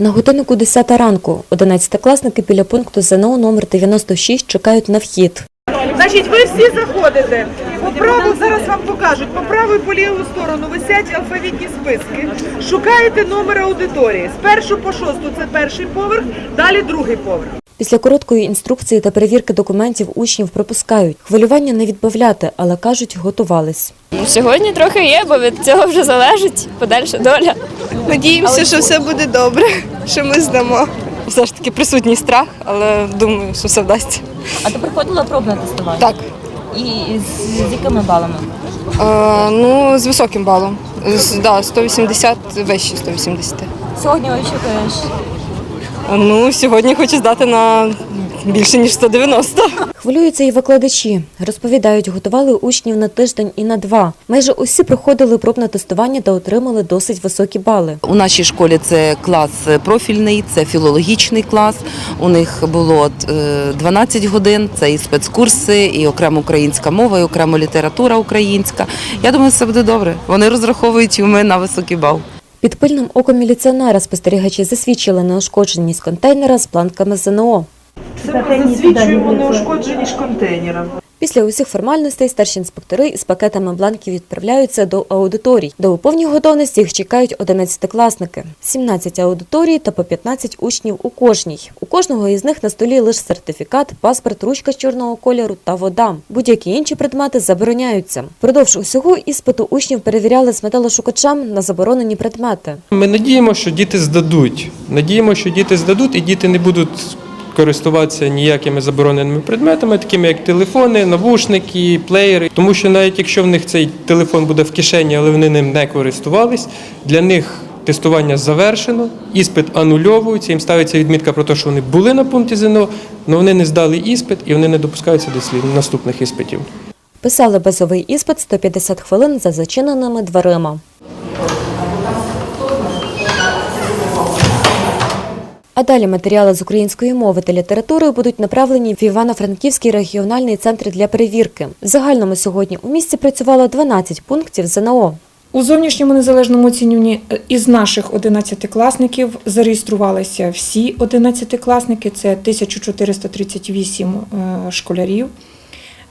На годиннику 10 ранку 11-класники біля пункту ЗНО номер 96 чекають на вхід. Значить, ви всі заходите. По праву зараз вам покажуть. По праву і по ліву сторону висять алфавітні списки. Шукаєте номер аудиторії. З першого по шосту це перший поверх, далі другий поверх. Після короткої інструкції та перевірки документів учнів пропускають. Хвилювання не відбавляти, але кажуть, готувались. Ну, Сьогодні трохи є, бо від цього вже залежить подальша доля. Надіємося, що все буде добре, що ми здамо. все ж таки присутній страх, але думаю, що все вдасться. А ти приходила пробне тестування? Так, І з, з якими балами? е, ну з високим балом. З, да, 180, вище 180. Сьогодні очікуєш. Ну, сьогодні хочу здати на більше, ніж 190. Хвилюються і викладачі. Розповідають, готували учнів на тиждень і на два. Майже усі проходили пробне тестування та отримали досить високі бали. У нашій школі це клас профільний, це філологічний клас. У них було е, 12 годин. Це і спецкурси, і окремо українська мова, і окремо література українська. Я думаю, все буде добре. Вони розраховують і ми на високий бал. Під пильним оком міліціонера спостерігачі засвідчили неушкодженість контейнера з планками ЗНО. Це ми засвідчуємо неушкодженість контейнера. Після усіх формальностей старші інспектори із пакетами бланків відправляються до аудиторій, у повній готовності їх чекають 11-класники. 17 аудиторій та по 15 учнів у кожній. У кожного із них на столі лише сертифікат, паспорт, ручка з чорного кольору та вода. Будь-які інші предмети забороняються. Впродовж усього іспиту учнів перевіряли з металошукачем на заборонені предмети. Ми надіємося, що діти здадуть. Надіємося, що діти здадуть і діти не будуть користуватися ніякими забороненими предметами, такими як телефони, навушники, плеєри. Тому що навіть якщо в них цей телефон буде в кишені, але вони ним не користувались, для них тестування завершено, іспит анульовується, їм ставиться відмітка про те, що вони були на пункті ЗНО, але вони не здали іспит і вони не допускаються до слід наступних іспитів. Писали базовий іспит 150 хвилин за зачиненими дверима. А далі матеріали з української мови та літератури будуть направлені в Івано-Франківський регіональний центр для перевірки. В загальному сьогодні у місті працювало 12 пунктів ЗНО. У зовнішньому незалежному оцінюванні е, із наших 11-класників зареєструвалися всі 11-класники, це 1438 е, школярів.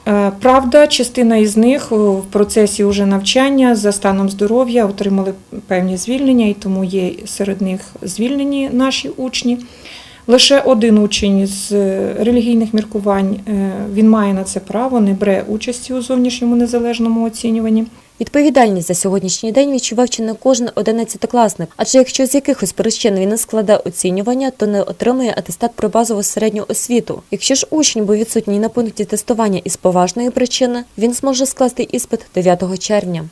Е, Правда, частина із них в процесі уже навчання за станом здоров'я отримали певні звільнення, і тому є серед них звільнені наші учні. Лише один учень з е, релігійних міркувань е, він має на це право, не бере участі у зовнішньому незалежному оцінюванні. Відповідальність за сьогоднішній день відчував чи не кожен одинадцятикласник. Адже якщо з якихось причин він не складе оцінювання, то не отримує атестат про базову середню освіту. Якщо ж учень був відсутній на пункті тестування із поважної причини, він зможе скласти іспит 9 червня.